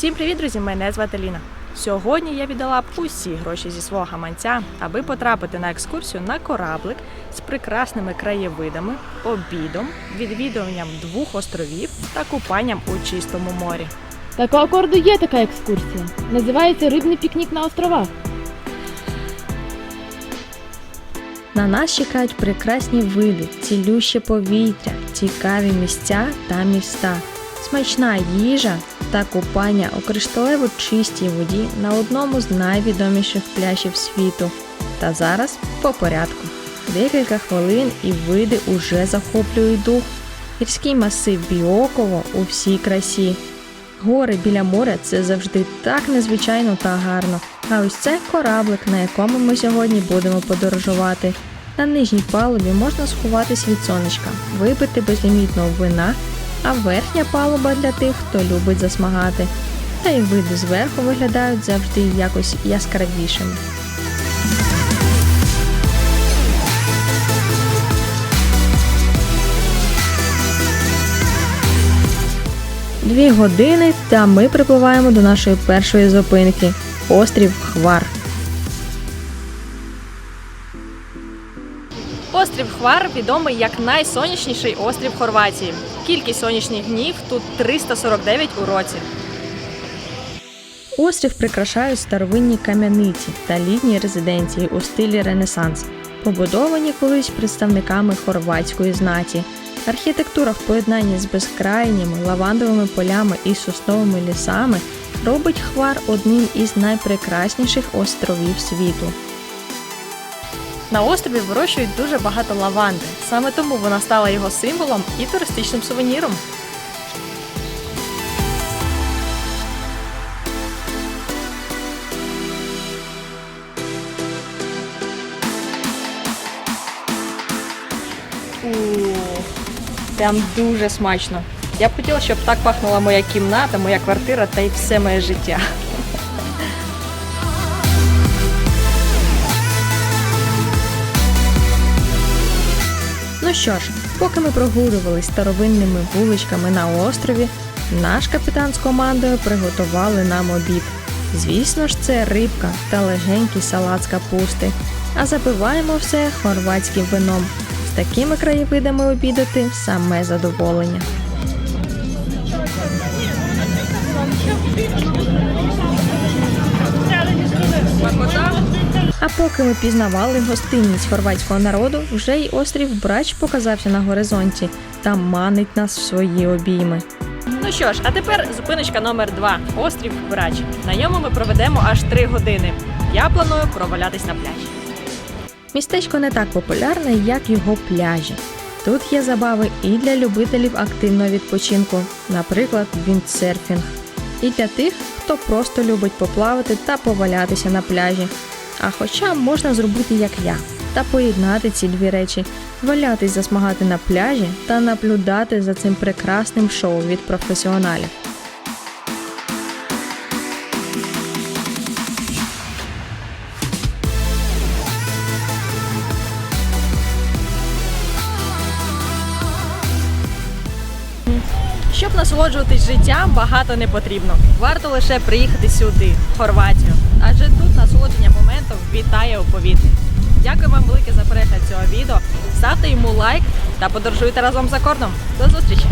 Всім привіт, друзі! Мене звати Ліна. Сьогодні я віддала б усі гроші зі свого гаманця, аби потрапити на екскурсію на кораблик з прекрасними краєвидами, обідом, відвідуванням двох островів та купанням у чистому морі. Так у акорду є така екскурсія. Називається Рибний пікнік на островах. На нас чекають прекрасні види, цілюще повітря, цікаві місця та міста, смачна їжа та купання у кришталево чистій воді на одному з найвідоміших пляжів світу. Та зараз по порядку. Декілька хвилин і види уже захоплюють дух. Гірський масив Біоково у всій красі. Гори біля моря це завжди так незвичайно та гарно. А ось це кораблик, на якому ми сьогодні будемо подорожувати. На нижній палубі можна сховатись від сонечка, випити безлімітного вина, а верхня палуба для тих, хто любить засмагати. Та й види зверху виглядають завжди якось яскравішими. Дві години, та ми припливаємо до нашої першої зупинки острів Хвар. Острів Хвар відомий як найсонячніший острів Хорватії. Кількість сонячних днів тут 349 у році. Острів прикрашають старовинні кам'яниці та літні резиденції у стилі Ренесанс, побудовані колись представниками хорватської знаті. Архітектура в поєднанні з безкрайніми лавандовими полями і сосновими лісами робить хвар одним із найпрекрасніших островів світу. На острові вирощують дуже багато лаванди. Саме тому вона стала його символом і туристичним сувеніром. Прям дуже смачно. Я б хотіла, щоб так пахнула моя кімната, моя квартира та й все моє життя. Ну що ж, поки ми прогулювались старовинними вуличками на острові, наш капітан з командою приготували нам обід. Звісно ж, це рибка та легенький салат з капусти. А запиваємо все хорватським вином. З такими краєвидами обідати саме задоволення. А поки ми пізнавали гостинність хорватського народу, вже й острів Брач показався на горизонті та манить нас в свої обійми. Ну що ж, а тепер зупиночка номер 2 острів Брач. На ньому ми проведемо аж 3 години. Я планую провалятись на пляжі. Містечко не так популярне, як його пляжі. Тут є забави і для любителів активного відпочинку, наприклад, віндсерфінг, і для тих, хто просто любить поплавати та повалятися на пляжі. А хоча можна зробити як я та поєднати ці дві речі, валятись засмагати на пляжі та наблюдати за цим прекрасним шоу від професіоналів. Щоб насолоджуватись життям, багато не потрібно. Варто лише приїхати сюди, в Хорватію. Адже тут насолодження моментом вітає у повітрі. Дякую вам велике за перегляд цього відео. Ставте йому лайк та подорожуйте разом за кордом. До зустрічі!